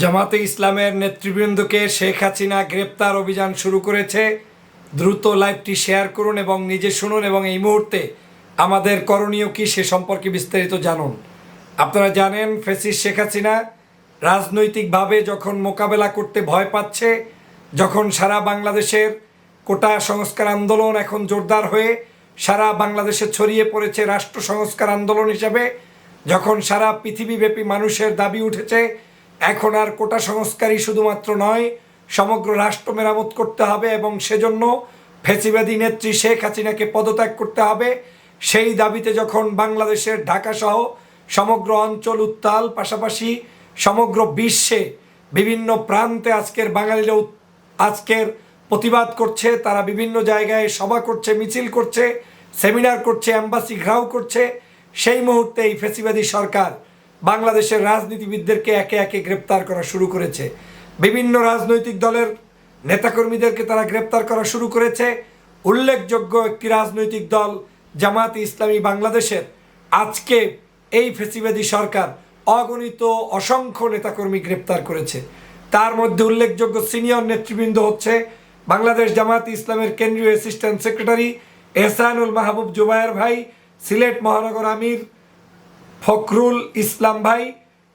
জামাতে ইসলামের নেতৃবৃন্দকে শেখ হাসিনা গ্রেপ্তার অভিযান শুরু করেছে। দ্রুত লাইভটি শেয়ার করুন এবং নিজে শুনুন এবং এই মুহূর্তে আমাদের করণীয় কি সে সম্পর্কে বিস্তারিত জানুন। আপনারা জানেন ফেসিস শেখ হাসিনা রাজনৈতিকভাবে যখন মোকাবেলা করতে ভয় পাচ্ছে, যখন সারা বাংলাদেশের কোটা সংস্কার আন্দোলন এখন জোরদার হয়ে সারা বাংলাদেশে ছড়িয়ে পড়েছে রাষ্ট্র সংস্কার আন্দোলন হিসাবে, যখন সারা পৃথিবীব্যাপী মানুষের দাবি উঠেছে এখন আর কোটা সংস্কারই শুধুমাত্র নয়, সমগ্র রাষ্ট্র মেরামত করতে হবে এবং সেজন্য ফেসিবাদী নেত্রী শেখ হাসিনাকে পদত্যাগ করতে হবে। সেই দাবিতে যখন বাংলাদেশের ঢাকাসহ সমগ্র অঞ্চল উত্তাল, পাশাপাশি সমগ্র বিশ্বে বিভিন্ন প্রান্তে আজকের বাঙালিরা আজকের প্রতিবাদ করছে, তারা বিভিন্ন জায়গায় সভা করছে, মিছিল করছে, সেমিনার করছে অ্যাম্বাসি ঘেরাও করছে। সেই মুহূর্তে এই ফেসিবাদী সরকার বাংলাদেশের রাজনীতিবিদদেরকে একে একে গ্রেপ্তার করা শুরু করেছে। বিভিন্ন রাজনৈতিক দলের নেতাকর্মীদেরকে তারা গ্রেপ্তার করা শুরু করেছে। উল্লেখযোগ্য একটি রাজনৈতিক দল জামাত ইসলামী বাংলাদেশের। আজকে এই ফেসিবাদী সরকার অগণিত অসংখ্য নেতাকর্মী গ্রেপ্তার করেছে। তার মধ্যে উল্লেখযোগ্য সিনিয়র নেতৃবৃন্দ হচ্ছে বাংলাদেশ জামাত ইসলামের কেন্দ্রীয় অ্যাসিস্ট্যান্ট সেক্রেটারি এহসানুল মাহবুব জুবায়ের ভাই, সিলেট মহানগর আমির ফখরুল ইসলাম ভাই,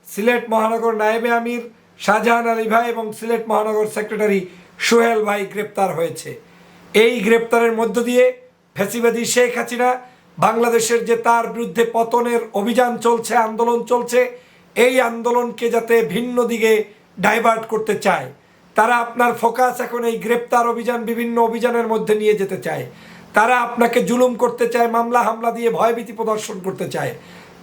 সিলেট মহানগর নায়েবে আমির, শাহজাহান আলী ভাই এবং সিলেট মহানগর সেক্রেটারি সোহেল ভাই গ্রেপ্তার হয়েছে। এই গ্রেপ্তারের মধ্য দিয়ে ফেসিবাদী শেখ হাসিনা বাংলাদেশের যে তার বিরুদ্ধে পতনের অভিযান চলছে, আন্দোলন চলছে, এই আন্দোলনকে যাতে ভিন্ন দিকে ডাইভার্ট করতে চায়, তারা আপনার ফোকাস এখন এই গ্রেপ্তার অভিযান, বিভিন্ন অভিযানের মধ্যে নিয়ে যেতে চায়। তারা আপনাকে জুলুম করতে চায়, মামলা হামলা দিয়ে ভয়ভীতি প্রদর্শন করতে চায়।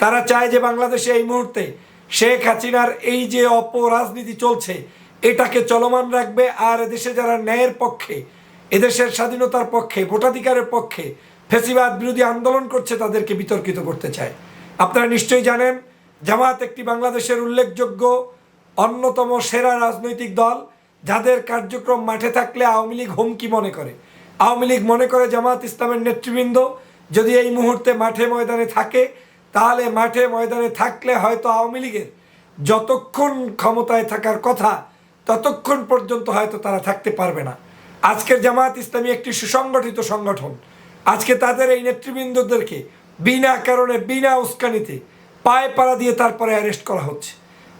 তারা চায় যে বাংলাদেশে এই মুহূর্তে শেখ হাসিনার এই যে অপরাজনীতি চলছে, এটাকে চলমান রাখবে আর এদেশে যারা ন্যায়ের পক্ষে, এদেশের স্বাধীনতার পক্ষে, ভোটাধিকারের পক্ষে ফেসিবাদ বিরোধী আন্দোলন করছে, তাদেরকে বিতর্কিত করতে চায়। আপনারা নিশ্চয়ই জানেন জামাত একটি বাংলাদেশের উল্লেখযোগ্য অন্যতম সেরা রাজনৈতিক দল, যাদের কার্যক্রম মাঠে থাকলে আওয়ামী লীগ হুমকি মনে করে। আওয়ামী লীগ মনে করে জামাত ইসলামের নেতৃবৃন্দ যদি এই মুহূর্তে মাঠে ময়দানে থাকে তাহলে মাঠে ময়দানে থাকলে হয়তো আওয়ামী লীগের যতক্ষণ ক্ষমতায় থাকার কথা, ততক্ষণ পর্যন্ত হয়তো তারা থাকতে পারবে না। আজকের জামাত ইসলামী একটি সুসংগঠিত সংগঠন। আজকে তাদের এই নেতৃবৃন্দদেরকে বিনা কারণে, বিনা উস্কানিতে পায়ে পাড়া দিয়ে তারপরে অ্যারেস্ট করা হচ্ছে।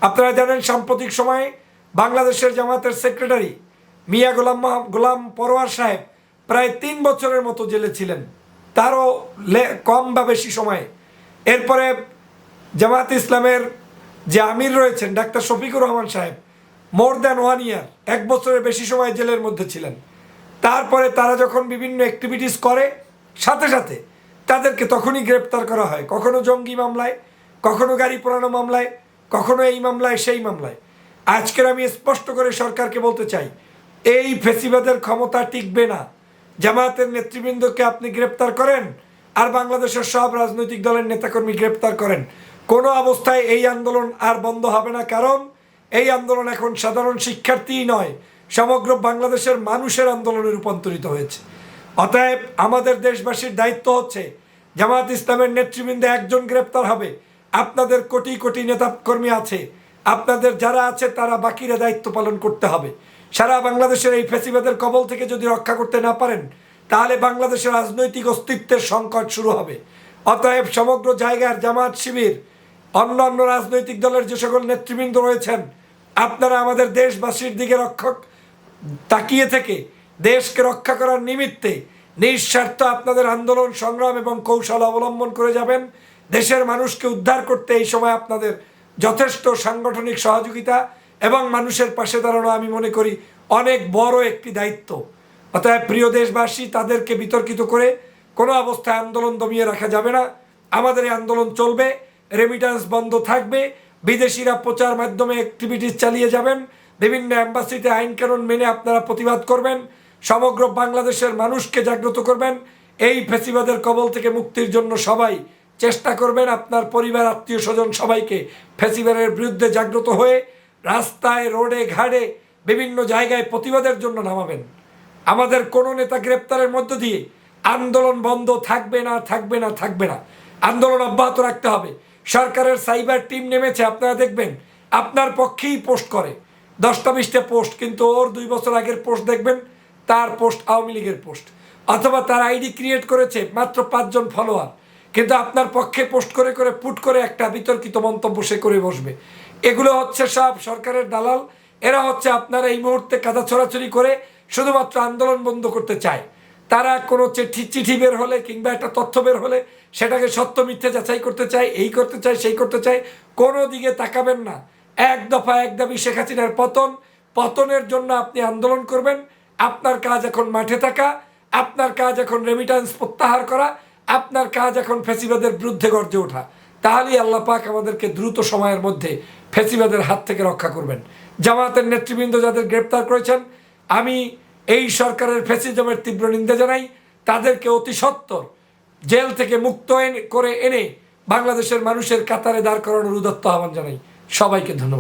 আপনারা জানেন, সাম্প্রতিক সময়ে বাংলাদেশের জামাতের সেক্রেটারি মিয়া গোলাম গোলাম পরোয়ার সাহেব প্রায় তিন বছরের মতো জেলে ছিলেন। তারও কম বা বেশি সময়ে এরপরে জামাত ইসলামের যে আমির রয়েছেন, ডাক্তার শফিকুর রহমান সাহেব, মোর দ্যান ওয়ান ইয়ার, এক বছরের বেশি সময় জেলের মধ্যে ছিলেন। তারপরে তারা যখন বিভিন্ন অ্যাক্টিভিটিস করে, সাথে সাথে তাদেরকে তখনই গ্রেপ্তার করা হয়। কখনো জঙ্গি মামলায়, কখনো গাড়ি পোড়ানো মামলায়, কখনো এই মামলায়, সেই মামলায়। আজকের আমি স্পষ্ট করে সরকারকে বলতে চাই, এই ফেসিবাদের ক্ষমতা টিকবে না। জামায়াতের নেতৃবৃন্দকে আপনি গ্রেপ্তার করেন আর বাংলাদেশের সব রাজনৈতিক দলের নেতাকর্মী গ্রেপ্তার করেন। কোনো অবস্থায় এই আন্দোলন আর বন্ধ হবে না, কারণ এই আন্দোলন এখন সাধারণ শিক্ষার্থীই নয়, সমগ্র বাংলাদেশের মানুষের আন্দোলনে রূপান্তরিত হয়েছে। অতএব আমাদের দেশবাসীর দায়িত্ব হচ্ছে, জামাত ইসলামের নেতৃবৃন্দে একজন গ্রেপ্তার হবে, আপনাদের কোটি কোটি নেতাকর্মী আছে, আপনাদের যারা আছে তারা বাকিরা দায়িত্ব পালন করতে হবে। সারা বাংলাদেশের এই ফেসিবাদের কবল থেকে যদি রক্ষা করতে না পারেন তাহলে বাংলাদেশের রাজনৈতিক অস্তিত্বের সংকট শুরু হবে। অতএব সমগ্র জায়গার জামাত শিবির অন্য অন্য রাজনৈতিক দলের যে সকল নেতৃবৃন্দ রয়েছেন, আপনারা আমাদের দেশবাসীর দিকে রক্ষক তাকিয়ে থেকে দেশকে রক্ষা করার নিমিত্তে নিঃস্বার্থ আপনাদের আন্দোলন, সংগ্রাম এবং কৌশল অবলম্বন করে যাবেন। দেশের মানুষকে উদ্ধার করতে এই সময় আপনাদের যথেষ্ট সাংগঠনিক সহযোগিতা এবং মানুষের পাশে দাঁড়ানো আমি মনে করি অনেক বড় একটি দায়িত্ব। অতএব প্রিয় দেশবাসী, তাদেরকে বিতর্কিত করে কোনো অবস্থায় আন্দোলন দমিয়ে রাখা যাবে না। আমাদের এই আন্দোলন চলবে রেমিটান্স বন্ধ থাকবে, বিদেশিরা প্রচার মাধ্যমে অ্যাক্টিভিটিস চালিয়ে যাবেন, বিভিন্ন অ্যাম্বাসিতে আইন কানুন মেনে আপনারা প্রতিবাদ করবেন, সমগ্র বাংলাদেশের মানুষকে জাগ্রত করবেন। এই ফেসিবাদের কবল থেকে মুক্তির জন্য সবাই চেষ্টা করবেন আপনার পরিবার, আত্মীয় স্বজন সবাইকে ফেসিবাদের বিরুদ্ধে জাগ্রত হয়ে রাস্তায়, রোডে ঘাড়ে বিভিন্ন জায়গায় প্রতিবাদের জন্য নামাবেন। আমাদের কোনো নেতা গ্রেপ্তারের মধ্য দিয়ে আন্দোলন বন্ধ থাকবে না থাকবে না থাকবে না। আন্দোলন অব্যাহত রাখতে হবে। সরকারের সাইবার টিম নেমেছে, আপনারা দেখবেন। আপনার পক্ষেই পোস্ট করে। দশটা বিশটা পোস্ট, কিন্তু ওর দুই বছর আগের পোস্ট দেখবেন, তার পোস্ট আওয়ামী লীগের পোস্ট। অথবা তার আইডি ক্রিয়েট করেছে মাত্র পাঁচজন ফলোয়ার। কিন্তু আপনার পক্ষে পোস্ট করে করে, পুট করে একটা বিতর্কিত মন্তব্য সে করে বসবে। এগুলো হচ্ছে সব সরকারের দালাল। এরা হচ্ছে আপনারা এই মুহূর্তে কাদা ছড়াছড়ি করে শুধুমাত্র আন্দোলন বন্ধ করতে চায়। তারা কোনো চিঠি চিঠি বের হলে কিংবা একটা তথ্য বের হলে সেটাকে সত্য মিথ্যে যাচাই করতে চায়, এই করতে চায়, সেই করতে চায়, কোনো দিকে তাকাবেন না। এক দফা এক দাবি শেখ হাসিনার পতন। পতনের জন্য আপনি আন্দোলন করবেন। আপনার কাজ এখন মাঠে থাকা। আপনার কাজ এখন রেমিটান্স প্রত্যাহার করা। আপনার কাজ এখন ফেসিবাদের বিরুদ্ধে গর্জে ওঠা। তাহলেই আল্লাহ পাক আমাদেরকে দ্রুত সময়ের মধ্যে ফেসিবাদের হাত থেকে রক্ষা করবেন। জামাতের নেতৃবৃন্দ যাদের গ্রেপ্তার করেছেন আমি এই সরকারের ফেসিজমের তীব্র নিন্দা জানাই, তাদেরকে অতি সত্তর জেল থেকে মুক্ত করে এনে বাংলাদেশের মানুষের কাতারে দাঁড় করানোর উদত্ত আহ্বান জানাই। সবাইকে ধন্যবাদ।